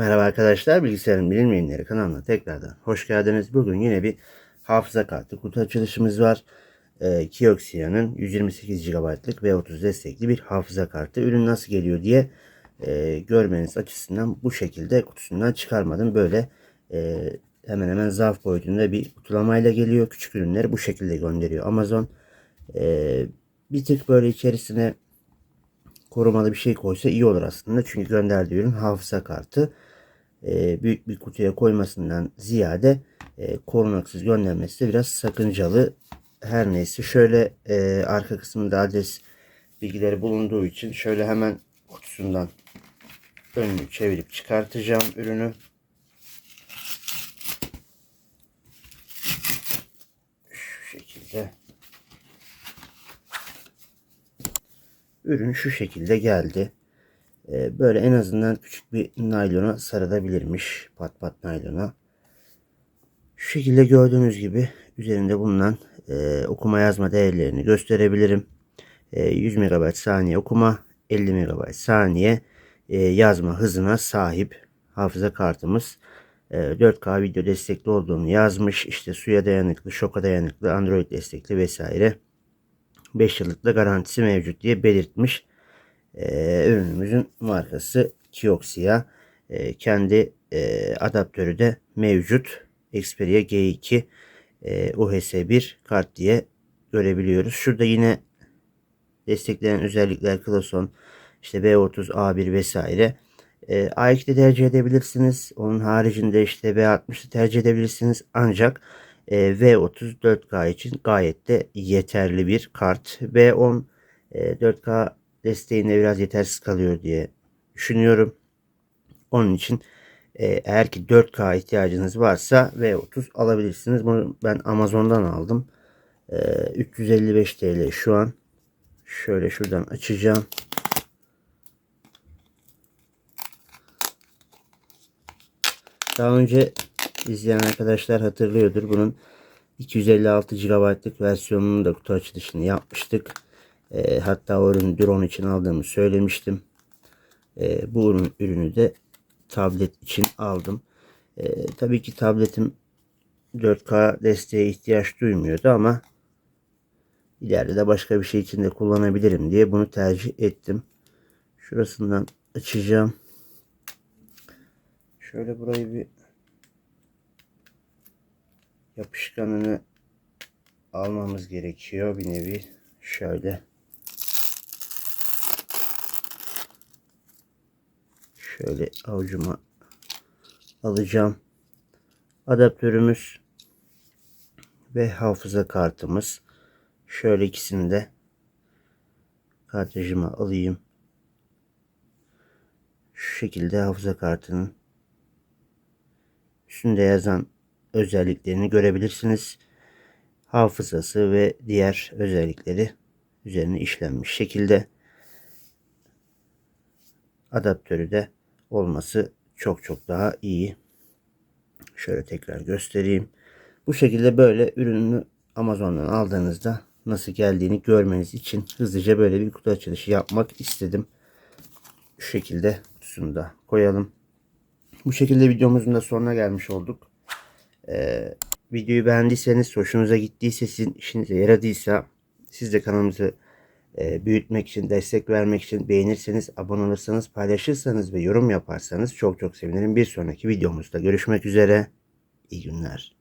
Merhaba arkadaşlar, Bilgisayarın Bilinmeyenleri kanalına tekrardan hoş geldiniz. Bugün yine bir hafıza kartı kutu açılışımız var. Ee, Kioxia'nın 128 GB'lık ve 30 destekli bir hafıza kartı. Ürün nasıl geliyor diye e, görmeniz açısından bu şekilde kutusundan çıkarmadım. Böyle e, hemen hemen zarf boyutunda bir kutulamayla geliyor. Küçük ürünleri bu şekilde gönderiyor Amazon. E, bir tık böyle içerisine korumalı bir şey koysa iyi olur aslında. Çünkü gönderdiği ürün hafıza kartı. E, büyük bir kutuya koymasından ziyade e, korunaksız göndermesi de biraz sakıncalı. Her neyse şöyle e, arka kısmında adres bilgileri bulunduğu için şöyle hemen kutusundan önünü çevirip çıkartacağım ürünü. Şu şekilde. Ürün şu şekilde geldi. Ee, böyle en azından küçük bir naylona sarılabilirmiş. Pat pat naylona. Şu şekilde gördüğünüz gibi üzerinde bulunan e, okuma yazma değerlerini gösterebilirim. E, 100 MB saniye okuma, 50 MB saniye e, yazma hızına sahip hafıza kartımız. E, 4K video destekli olduğunu yazmış. İşte suya dayanıklı, şoka dayanıklı, Android destekli vesaire. 5 yıllık da garantisi mevcut diye belirtmiş. Ee, ürünümüzün markası Kioxia. Ee, kendi e, adaptörü de mevcut. Xperia G2 e, UHS1 kart diye görebiliyoruz. Şurada yine desteklenen özellikler Klason, işte B30, A1 vesaire. E, A2'de tercih edebilirsiniz. Onun haricinde işte B60'da tercih edebilirsiniz. Ancak e, V30 4K için gayet de yeterli bir kart. V10 e, 4K desteğinde biraz yetersiz kalıyor diye düşünüyorum. Onun için e, eğer ki 4K ihtiyacınız varsa V30 alabilirsiniz. Bunu ben Amazon'dan aldım. E, 355 TL şu an. Şöyle şuradan açacağım. Daha önce izleyen arkadaşlar hatırlıyordur. Bunun 256 GB'lık versiyonunun da kutu açılışını yapmıştık. E, hatta o ürünü drone için aldığımı söylemiştim. E, bu ürün, ürünü de tablet için aldım. E, tabii ki tabletim 4K desteğe ihtiyaç duymuyordu ama ileride de başka bir şey için de kullanabilirim diye bunu tercih ettim. Şurasından açacağım. Şöyle burayı bir yapışkanını almamız gerekiyor bir nevi. Şöyle. Şöyle avucuma alacağım. Adaptörümüz ve hafıza kartımız. Şöyle ikisini de kartejime alayım. Şu şekilde hafıza kartının üstünde yazan özelliklerini görebilirsiniz. Hafızası ve diğer özellikleri üzerine işlenmiş şekilde adaptörü de olması çok çok daha iyi. Şöyle tekrar göstereyim. Bu şekilde böyle ürünü Amazon'dan aldığınızda nasıl geldiğini görmeniz için hızlıca böyle bir kutu açılışı yapmak istedim. Şu şekilde kutusunu da koyalım. Bu şekilde videomuzun da sonuna gelmiş olduk. Ee, videoyu beğendiyseniz, hoşunuza gittiyse, sizin işinize yaradıysa siz de kanalımızı e, büyütmek için, destek vermek için beğenirseniz, abone olursanız, paylaşırsanız ve yorum yaparsanız çok çok sevinirim. Bir sonraki videomuzda görüşmek üzere. İyi günler.